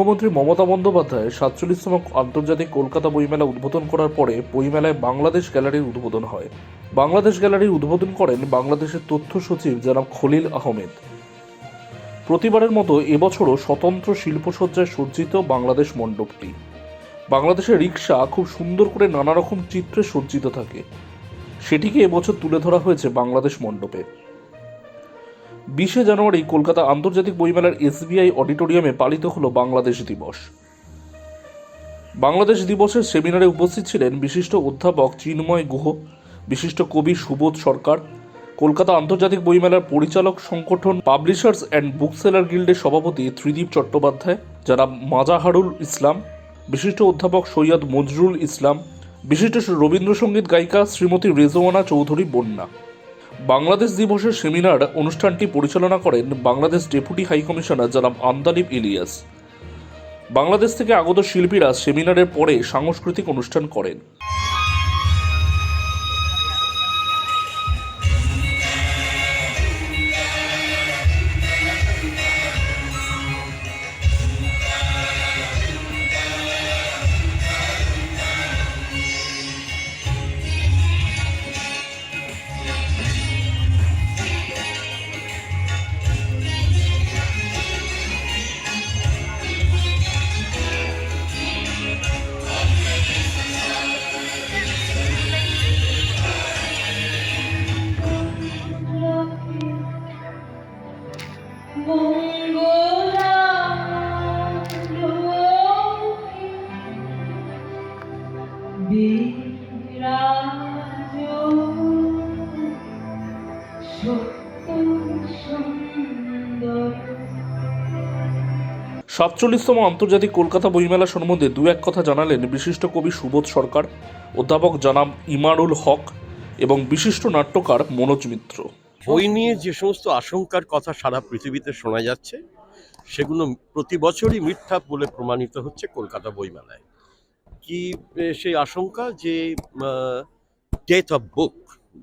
মুখ্যমন্ত্রী মমতা বন্দ্যোপাধ্যায় সাতচল্লিশতম আন্তর্জাতিক কলকাতা বইমেলা উদ্বোধন করার পরে বইমেলায় বাংলাদেশ গ্যালারির উদ্বোধন হয়। বাংলাদেশ গ্যালারির উদ্বোধন করেন বাংলাদেশের তথ্য সচিব জনাব খলিল আহমেদ। প্রতিবারের মতো এবছরও স্বতন্ত্র শিল্পসজ্জায় সজ্জিত বাংলাদেশ মণ্ডপটি। বাংলাদেশের রিক্সা খুব সুন্দর করে নানা রকম চিত্রে সজ্জিত থাকে। সেটিকে এবছর তুলে ধরা হয়েছে বাংলাদেশ মণ্ডপে। বিশে জানুয়ারি কলকাতা আন্তর্জাতিক বইমেলার এসবিআই অডিটোরিয়ামে পালিত হল বাংলাদেশ দিবস। বাংলাদেশ দিবসের সেমিনারে উপস্থিত ছিলেন বিশিষ্ট অধ্যাপক চিন্ময় গুহ, বিশিষ্ট কবি সুবোধ সরকার, কলকাতা আন্তর্জাতিক বইমেলার পরিচালক সংগঠন পাবলিশার্স অ্যান্ড বুকসেলার গিল্ডের সভাপতি ত্রিদীপ চট্টোপাধ্যায়, যারা মাজাহারুল ইসলাম, বিশিষ্ট অধ্যাপক সৈয়দ মজরুল ইসলাম, বিশিষ্ট রবীন্দ্রসঙ্গীত গায়িকা শ্রীমতী রেজওয়ানা চৌধুরী বন্যা। বাংলাদেশ দিবসের সেমিনার অনুষ্ঠানটি পরিচালনা করেন বাংলাদেশ ডেপুটি হাইকমিশনার জনাব আন্দালিব ইলিয়াস। বাংলাদেশ থেকে আগত শিল্পীরা সেমিনারের পরে সাংস্কৃতিক অনুষ্ঠান করেন। সাতচল্লিশতম আন্তর্জাতিক কলকাতা বইমেলা সম্বন্ধে দু এক কথা জানালেন বিশিষ্ট কবি সুবোধ সরকার, অধ্যাপক জনাব ইমারুল হক এবং বিশিষ্ট নাট্যকার মনোজ মিত্র। বই নিয়ে যে সমস্ত আশঙ্কার কথা সারা পৃথিবীতে শোনা যাচ্ছে, সেগুলো প্রতি বছরই মিথ্যা বলে প্রমাণিত হচ্ছে কলকাতা বইমেলায়। কি সেই আশঙ্কা যে ডেথ অফ বুক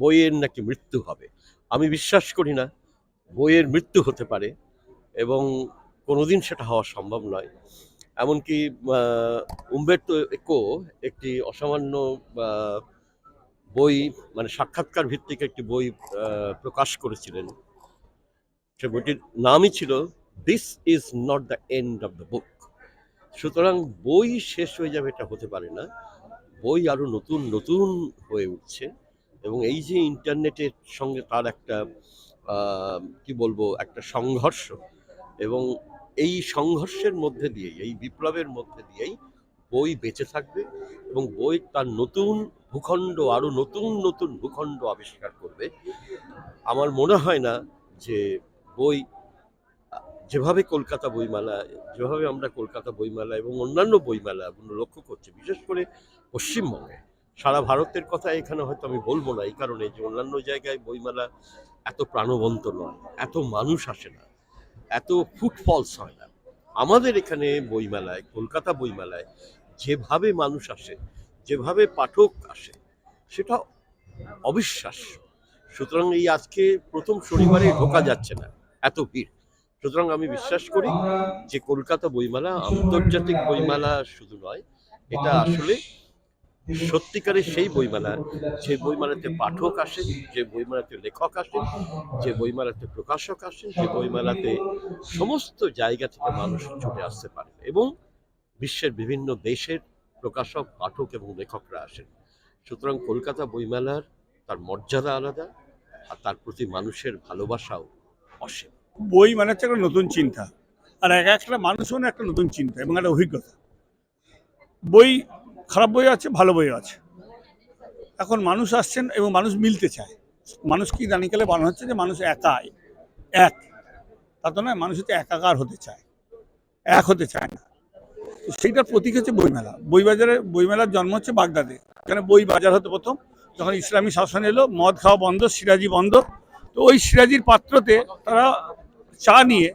বইয়ের নাকি মৃত্যু হবে? আমি বিশ্বাস করি না, বইয়ের মৃত্যু হতে পারে এবং কোনোদিন সেটা হওয়া সম্ভব নয়। এমনকি উম্বের্তো একো, একটি অসামান্য বই মানে সাক্ষাৎকার ভিত্তিক একটি বই প্রকাশ করেছিলেন। সে বইটির নামই ছিল this is not the end of the book সুতরাং বই শেষ হয়ে যাবে, এটা হতে পারে না। বই আরও নতুন নতুন হয়ে উঠছে এবং এই যে ইন্টারনেটের সঙ্গে তার একটা কি বলব, একটা সংঘর্ষ এবং এই সংঘর্ষের মধ্যে দিয়েই, এই বিপ্লবের মধ্যে দিয়েই বই বেঁচে থাকবে এবং বই তার নতুন ভূখণ্ড, আরও নতুন নতুন ভূখণ্ড আবিষ্কার করবে। আমার মনে হয় না যে বই, যেভাবে কলকাতা বইমেলা, যেভাবে আমরা কলকাতা বইমেলা এবং অন্যান্য বইমেলাগুলো লক্ষ্য করছি, বিশেষ করে পশ্চিমবঙ্গে, সারা ভারতের কথা এখানে হয়তো আমি বলব না, এই কারণে যে অন্যান্য জায়গায় বইমেলা এত প্রাণবন্ত নয়, এত মানুষ আসে না, এত ফুটফলস হয় না। আমাদের এখানে বইমেলায়, কলকাতা বইমেলায় যেভাবে মানুষ আসে যেভাবে পাঠক আসে, সেটা অবিশ্বাস্য। সুতরাং এই আজকে প্রথম শনিবারে ঢোকা যাচ্ছে না, এত ভিড়। সুতরাং আমি বিশ্বাস করি যে কলকাতা বইমেলা আন্তর্জাতিক বইমেলা শুধু নয়, এটা আসলে সত্যিকারের সেই বইমেলা, যে বইমেলাতে পাঠক আসেন যে বইমেলাতে লেখক আসেন যে বইমেলাতে প্রকাশক আসেন যে বইমেলাতে সমস্ত জায়গা থেকে মানুষ ছুটে আসতে পারে এবং বিশ্বের বিভিন্ন দেশের প্রকাশক, পাঠক এবং লেখকরা আসেন। সুতরাং কলকাতা বইমেলার তার মর্যাদা আলাদা আর তার প্রতি মানুষের ভালোবাসাও অসীম। বই মানে হচ্ছে একটা নতুন চিন্তা। আর এক একটা মানুষও একটা নতুন চিন্তা এবং একটা অভিজ্ঞতা। বই খারাপ বই আছে, ভালো বই আছে। এখন মানুষ আসছেন এবং মানুষ মিলতে চায়। মানুষ কি দানিকালে বানানো হচ্ছে যে মানুষ একাই, এক। তা তো নয়, মানুষ একাকার হতে চায়, এক হতে চায় না। সেইটার প্রতীক হচ্ছে বইমেলা। বইবাজারে, বইমেলার জন্ম হচ্ছে বাগদাদে। এখানে বই বাজার হতো প্রথম। যখন ইসলামী শাসন এলো, মদ খাওয়া বন্ধ, সিরাজি বন্ধ। তো ওই সিরাজির পাত্রতে তারা চা নিয়ে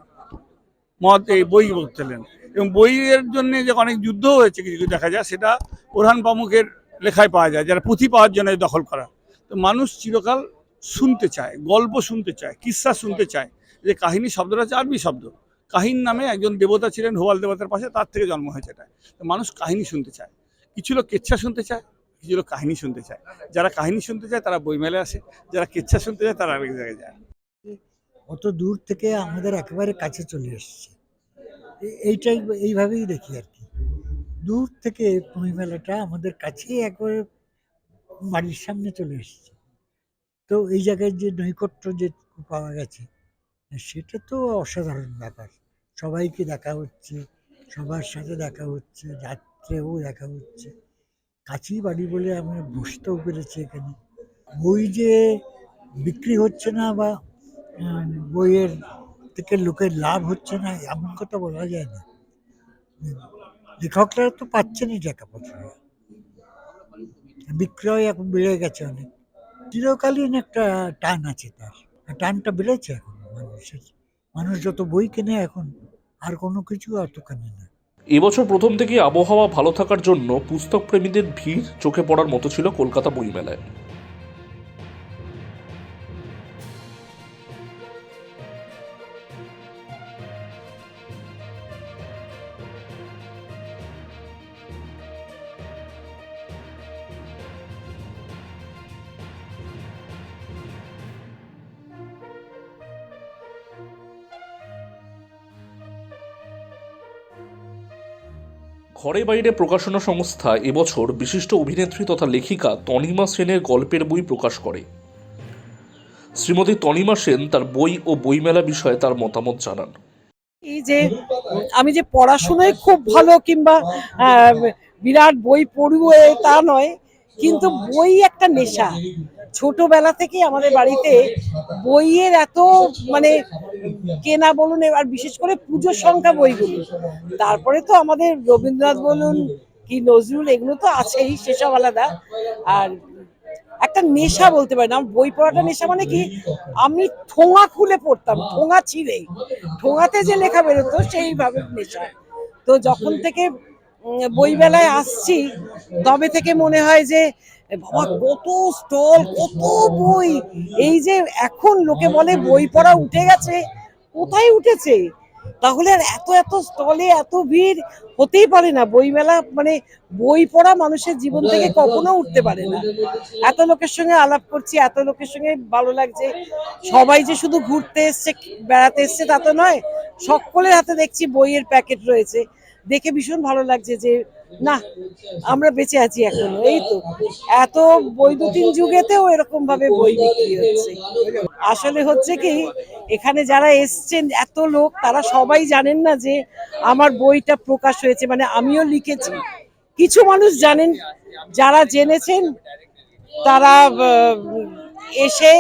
মদ, এই বই বলতেলেন এবং বইয়ের জন্য যে অনেক যুদ্ধ হয়েছে, কিছু কিছু দেখা যায়, সেটা ওরহান পামুকের লেখায় পাওয়া যায়, যারা পুঁথি পাওয়ার জন্য দখল করা। তো মানুষ চিরকাল শুনতে চায়, গল্প শুনতে চায় কিস্সা শুনতে চায়। যে কাহিনী শব্দটা হচ্ছে আরবি শব্দ। কাহিন নামে একজন দেবতা ছিলেন হোয়াল দেবতার পাশে, তার থেকে জন্ম হয়েছে এটা। তো মানুষ কাহিনী শুনতে চায়। কিছু লোক কেচ্ছা শুনতে চায়, কিছু লোক কাহিনী শুনতে চায়। যারা কাহিনী শুনতে চায়, তারা বইমেলে আসে, যারা কেচ্ছা শুনতে চায়, তারা আরেক জায়গায় যায়। অত দূর থেকে আমাদের একেবারে কাছে চলে এসছে। এইটাই, এইভাবেই দেখি আর কি। দূর থেকে বই মেলাটা আমাদের কাছেই একবারে বাড়ির সামনে চলে এসছে। তো এই জায়গায় যে নৈকট্য যে পাওয়া গেছে সেটা তো অসাধারণ ব্যাপার। সবাইকে দেখা হচ্ছে, সবার সাথে দেখা হচ্ছে, রাত্রেও দেখা হচ্ছে। কাছেই বাড়ি বলে আমরা বসতেও পেরেছি এখানে। বই যে বিক্রি হচ্ছে না বা বইয়ের থেকে লোকের লাভ হচ্ছে না, এমন কথা বলা যায় না। লেখকরা তো পাচ্ছেনই টাকা পয়সা। বিক্রয় এখন বেড়ে গেছে অনেক। চিরকালীন একটা টান আছে তার। টানটা বেড়েছে এখন। মানুষের। মানুষ যত বই কেনে এখন, আর কোনো কিছু অত কেনে না। এবছর প্রথম থেকে আবহাওয়া ভালো থাকার জন্য পুস্তক প্রেমীদের ভিড় চোখে পড়ার মতো ছিল কলকাতা বইমেলায়। ঘরে বাইরে প্রকাশনা সংস্থা এবছর বিশিষ্ট অভিনেত্রী তথা লেখিকা তনিমা সেনের গল্পের বই প্রকাশ করে। শ্রীমতী তনিমা সেন তার বই ও বইমেলা বিষয়ে তার মতামত জানান। এই যে, আমি যে পড়াশোনায় খুব ভালো কিংবা বিরাট বই পড়ুয়ে তা নয় কিন্তু বই একটা নেশা। ছোটবেলা থেকেই আমাদের বাড়িতে বইয়ের এত মানে কেনা বলুন আর বিশেষ করে পুজোর সংখ্যা বইগুলো। তারপরে তো আমাদের রবীন্দ্রনাথ বলুন কি নজরুল, এগুলো তো আছেই, সেসব আলাদা। আর একটা নেশা বলতে পারি না আমার বই পড়াটা নেশা মানে কি, আমি ঠোঙা খুলে পড়তাম, ঠোঙা ছিঁড়েই। ঠোঙাতে যে লেখা বেরোতো, সেইভাবে নেশা। তো যখন থেকে বইমেলায় আসছি। তবে থেকে মনে হয় যে বাবা কত স্টল কত বই। এই যে এখন লোকে বলে বই পড়া উঠে গেছে কোথায় উঠেছে? তাহলে আর এত এত স্টলে এত ভিড় হতেই পারে না। বইমেলা মানে বই পড়া মানুষের জীবন থেকে কখনো উঠতে পারে না। এত লোকের সঙ্গে আলাপ করছি এত লোকের সঙ্গে ভালো লাগছে। সবাই যে শুধু ঘুরতে এসছে বেড়াতে এসছে তা তো নয় সকলের হাতে দেখছি বইয়ের প্যাকেট রয়েছে। দেখে ভীষণ ভালো লাগছে যে, না, আমরা বেঁচে আছি এখনও। এই তো। এত বৈদ্যুতিন যুগেতেও এরকম ভাবে বই বিক্রি হচ্ছে। আসলে হচ্ছে কি, এখানে যারা এসছেন, এত লোক, তারা সবাই জানেন না যে, আমার বইটা প্রকাশ হয়েছে। মানে আমিও লিখেছি। কিছু মানুষ জানেন, যারা জেনেছেন, তারা এসে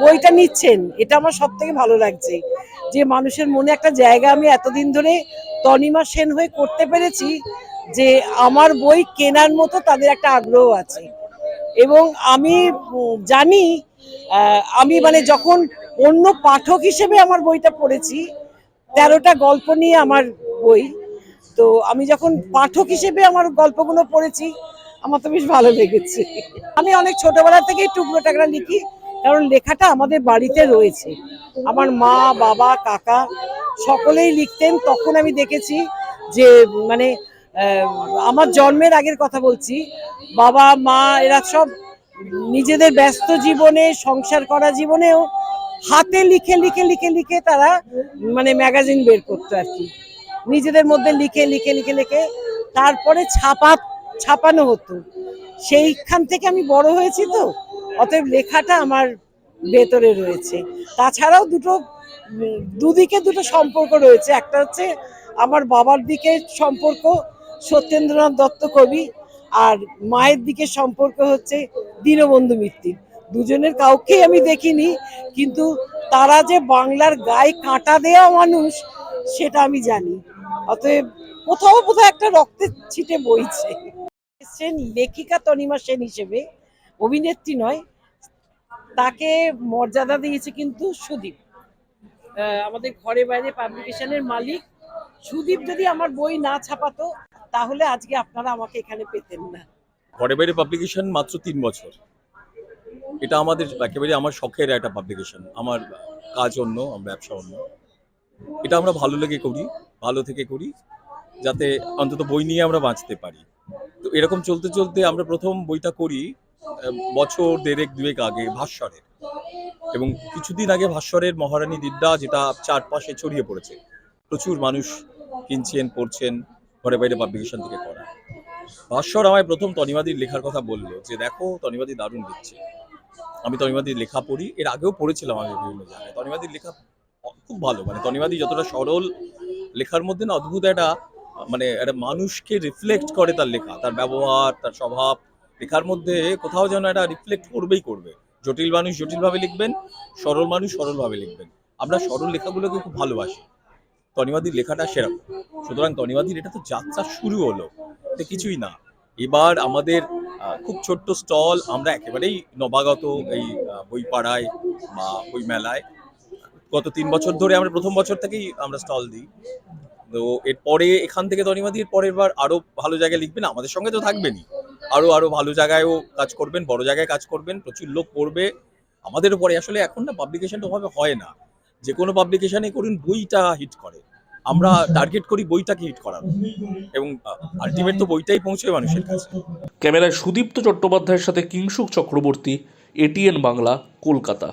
বইটা নিচ্ছেন। এটা আমার সব থেকে ভালো লাগছে। যে মানুষের মনে একটা জায়গা আমি এতদিন ধরে তনিমা সেন হয়ে করতে পেরেছি যে আমার বই কেনার মতো তাদের একটা আগ্রহ আছে। এবং আমি জানি আমি মানে যখন অন্য পাঠক হিসেবে আমার বইটা পড়েছি, তেরোটা গল্প নিয়ে আমার বই, তো আমি যখন পাঠক হিসেবে আমার গল্পগুলো পড়েছি, আমার তো বেশ ভালো লেগেছে। আমি অনেক ছোটবেলা থেকেই টুকরো টাকরা লিখি, কারণ লেখাটা আমাদের বাড়িতে রয়েছে। আমার মা, বাবা, কাকা সকলেই লিখতেন, তখন আমি দেখেছি যে মানে আমার জন্মের আগের কথা বলছি, বাবা, মা, এরা সব নিজেদের ব্যস্ত জীবনে, সংসার করা জীবনেও হাতে লিখে লিখে লিখে লিখে তারা মানে ম্যাগাজিন বের করতো আর কি। নিজেদের মধ্যে লিখে লিখে লিখে লিখে তারপরে ছাপা, ছাপানো হতো। সেইখান থেকে আমি বড় হয়েছি তো, অতএব লেখাটা আমার ভেতরে রয়েছে। তাছাড়াও দুটো, দুদিকে দুটো সম্পর্ক রয়েছে। একটা হচ্ছে আমার বাবার দিকে সম্পর্ক, সত্যেন্দ্রনাথ দত্ত কবি, আর মায়ের দিকে সম্পর্ক হচ্ছে দীনবন্ধু মিত্তির। দুজনের কাউকেই আমি দেখিনি, কিন্তু তারা যে বাংলার গায়ে কাঁটা দেওয়া মানুষ, সেটা আমি জানি। অতএব কোথাও কোথাও একটা রক্তের ছিটে বইছে। এসছেন লেখিকা তনিমা সেন হিসেবে অভিনেত্রী নয় তাকে মর্যাদা দিয়েছে কিন্তু সুদীপ। আমাদের ঘরে বাইরে পাবলিকেশনের মালিক। সুদীপ যদি আমার বই না ছাপাতো, তাহলে আজকে আপনারা আমাকে এখানে পেতেন না। ঘরে বাইরে পাবলিকেশন মাত্র তিন বছর। এটা আমাদের একেবারে আমার শখের একটা পাবলিকেশন আমার কাজ অন্য ব্যবসা অন্য। এটা আমরা ভালো লেগে করি, ভালো থেকে করি, যাতে অন্তত বই নিয়ে আমরা বাঁচতে পারি। তো এরকম চলতে চলতে আমরা প্রথম বইটা করি বছর দেড়েক, দুয়েক আগে ভাস্বরের এবং কিছুদিন আগে ভাস্বরের মহারানী দিদ্যা যেটা চারপাশে ছড়িয়ে পড়েছে। প্রচুর মানুষ কিনছেন, পড়ছেন, ঘরে বাইরে পাবলিকেশন থেকে করা। ভাস্বর আমায় প্রথম তনিবাদীর লেখার কথা বলল যে, দেখো তনিবাদী দারুণ লিখছে। আমি তনিবাদীর লেখা পড়ি, এর আগেও পড়েছিলাম আমি বিভিন্ন জায়গায়। তনিবাদীর লেখা খুব ভালো মানে তনিবাদী যতটা সরল লেখার মধ্যে না, অদ্ভুত একটা মানে একটা মানুষকে রিফ্লেক্ট করে তার লেখা, তার ব্যবহার, তার স্বভাব লেখার মধ্যে কোথাও যেন এটা রিফ্লেক্ট করবেই করবে। জটিল মানুষ জটিলভাবে লিখবেন, সরল মানুষ সরলভাবে লিখবেন। আমরা সরল লেখাগুলোকে খুব ভালোবাসি। তনিবাদীর লেখাটা সেরকম। সুতরাং তনিবাদীর এটা তো যাত্রা শুরু হলো। এটা কিছুই না। এবার আমাদের খুব ছোট্ট স্টল, আমরা একেবারেই নবাগত এই বই পাড়ায় বা বই মেলায় গত তিন বছর ধরে আমরা প্রথম বছর থেকেই আমরা স্টল দিই। তো এরপরে এখান থেকে তনিমাদির পরের বার আরও ভালো জায়গায় লিখবেন। আমাদের সঙ্গে তো থাকবেনই। আরও আরও ভালো জায়গায়ও কাজ করবেন, বড় জায়গায় কাজ করবেন, প্রচুর লোক পড়বে। আমাদের উপরে আসলে এখন না পাবলিকেশনটা ওভাবে হয় না। যে কোনো পাবলিকেশনে করুন, বইটা হিট করে। আমরা টার্গেট করি বইটাকে হিট করার। এবং আলটিমেট তো বইটাই পৌঁছে মানুষের কাছে। ক্যামেরায় সুদীপ্ত চট্টোপাধ্যায়ের সাথে কিংসুক চক্রবর্তী এটিএন বাংলা, কলকাতা।